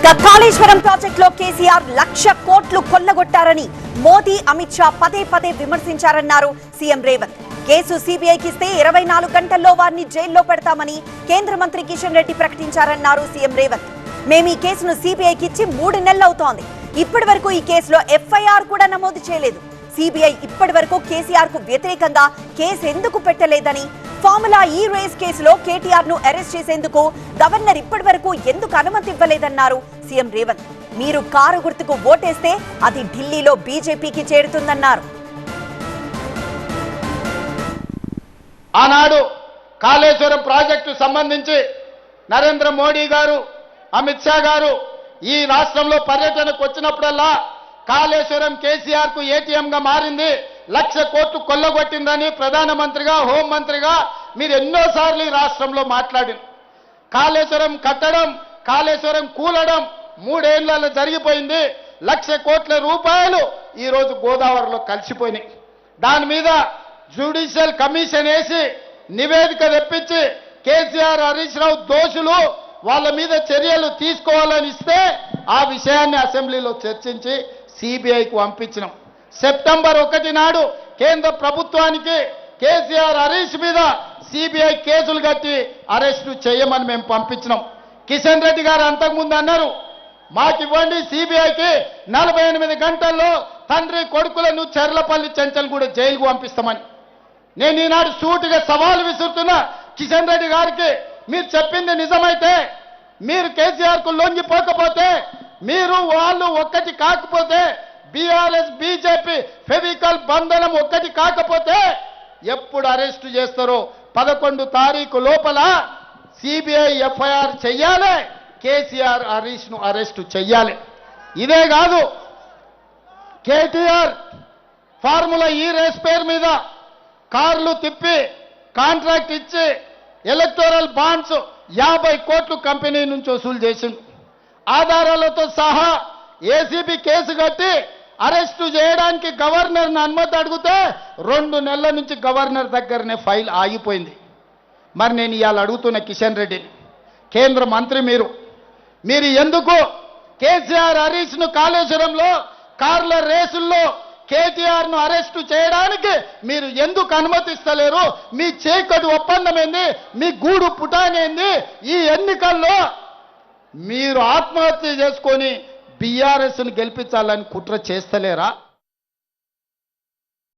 ఇక కాళేశ్వరం ప్రాజెక్టులో కేసీఆర్ లక్ష కోట్లు కొల్లగొట్టారని మోదీ అమిత్ షా పదే పదే విమర్శించారన్నారు సీఎం రేవంత్. కేసు సీబీఐకి ఇస్తే ఇరవై నాలుగు గంటల్లో వారిని జైల్లో పెడతామని కేంద్ర మంత్రి కిషన్ రెడ్డి ప్రకటించారన్నారు సీఎం రేవంత్. మేము ఈ కేసును సీబీఐకి ఇచ్చి మూడు నెలలవుతోంది. ఇప్పటి వరకు ఈ కేసులో ఎఫ్ఐఆర్ కూడా నమోదు చేయలేదు. సిబిఐ ఇప్పటి వరకు కేసీఆర్కు వ్యతిరేకంగా కేసు ఎందుకు పెట్టలేదని ఫార్ములా ఈ రేస్ కేసులో కేటీఆర్ను అరెస్ట్ చేసేందుకు గవర్నర్ ఇప్పటి వరకు ఎందుకు అనుమతి ఇవ్వలేదన్నారు సీఎం రేవంత్. మీరు కారు గుర్తుకు ఓటేస్తే అది ఢిల్లీలో బీజేపీకి చేరుతుందన్నారు. ఆనాడు కాళేశ్వరం ప్రాజెక్టు సంబంధించి నరేంద్ర మోడీ గారు అమిత్ షా గారు ఈ రాష్ట్రంలో పర్యటనకు వచ్చినప్పుడల్లా కాళేశ్వరం కేసీఆర్కు ఏటీఎం గా మారింది. లక్ష కోట్లు కొల్లగొట్టిందని ప్రధానమంత్రిగా హోంమంత్రిగా మీరు ఎన్నోసార్లు ఈ రాష్ట్రంలో మాట్లాడింది కాళేశ్వరం కట్టడం కాళేశ్వరం కూలడం మూడేళ్ళలో జరిగిపోయింది. లక్ష కోట్ల రూపాయలు ఈరోజు గోదావరిలో కలిసిపోయినాయి. దాని మీద జ్యుడిషియల్ కమిషన్ వేసి నివేదిక తెప్పించి కేసీఆర్ హరీష్ రావు దోషులు వాళ్ళ మీద చర్యలు తీసుకోవాలని ఇస్తే ఆ విషయాన్ని అసెంబ్లీలో చర్చించి సిబిఐకి పంపించినాం. సెప్టెంబర్ ఒకటి నాడు కేంద్ర ప్రభుత్వానికి కేసీఆర్ హరీష్ మీద సిబిఐ కేసులు కట్టి అరెస్టు చేయమని మేము పంపించినాం. కిషన్ రెడ్డి గారు అంతకుముందు అన్నారు మాకు ఇవ్వండి సిబిఐకి నలభై ఎనిమిది గంటల్లో తండ్రి కొడుకులను చెర్లపల్లి చెంచల్ కూడా జైలుకు పంపిస్తామని. నేను ఈనాడు సూటిగా సవాలు విసురుతున్నా కిషన్ రెడ్డి గారికి మీరు చెప్పింది నిజమైతే మీరు కేసీఆర్కు లొంగిపోకపోతే మీరు వాళ్ళు ఒక్కటి కాకపోతే బీఆర్ఎస్ బీజేపీ ఫెవికల్ బంధనం ఒక్కటి కాకపోతే ఎప్పుడు అరెస్టు చేస్తారో పదకొండు తారీఖు లోపల సిబిఐ ఎఫ్ఐఆర్ చెయ్యాలి కేసీఆర్ హరీష్ను అరెస్టు చెయ్యాలి. ఇదే కాదు కేటీఆర్ ఫార్ములా ఈ రేస్ పేరు మీద కార్లు తిప్పి కాంట్రాక్ట్ ఇచ్చి ఎలక్టోరల్ బాండ్స్ యాభై కోట్లు కంపెనీ నుంచి వసూలు చేసింది ఆధారాలతో సహా ఏసీబీ కేసు కట్టి అరెస్టు చేయడానికి గవర్నర్ని అనుమతి అడిగితే రెండు నెలల నుంచి గవర్నర్ దగ్గరనే ఫైల్ ఆగిపోయింది. మరి నేను ఇవాళ అడుగుతున్న కిషన్ రెడ్డిని కేంద్ర మంత్రి మీరు మీరు ఎందుకు కేసీఆర్ హరీష్ను కాళేశ్వరంలో కార్ల రేసుల్లో కేటీఆర్ను అరెస్టు చేయడానికి మీరు ఎందుకు అనుమతిస్తలేరు? మీ చీకటి ఒప్పందం ఏంది మీ గూడు పుటానేంది? ఈ ఎన్నికల్లో మీరు ఆత్మహత్య చేసుకొని బీఆర్ఎస్ను గెలిపించాలని కుట్ర చేస్తలేరా?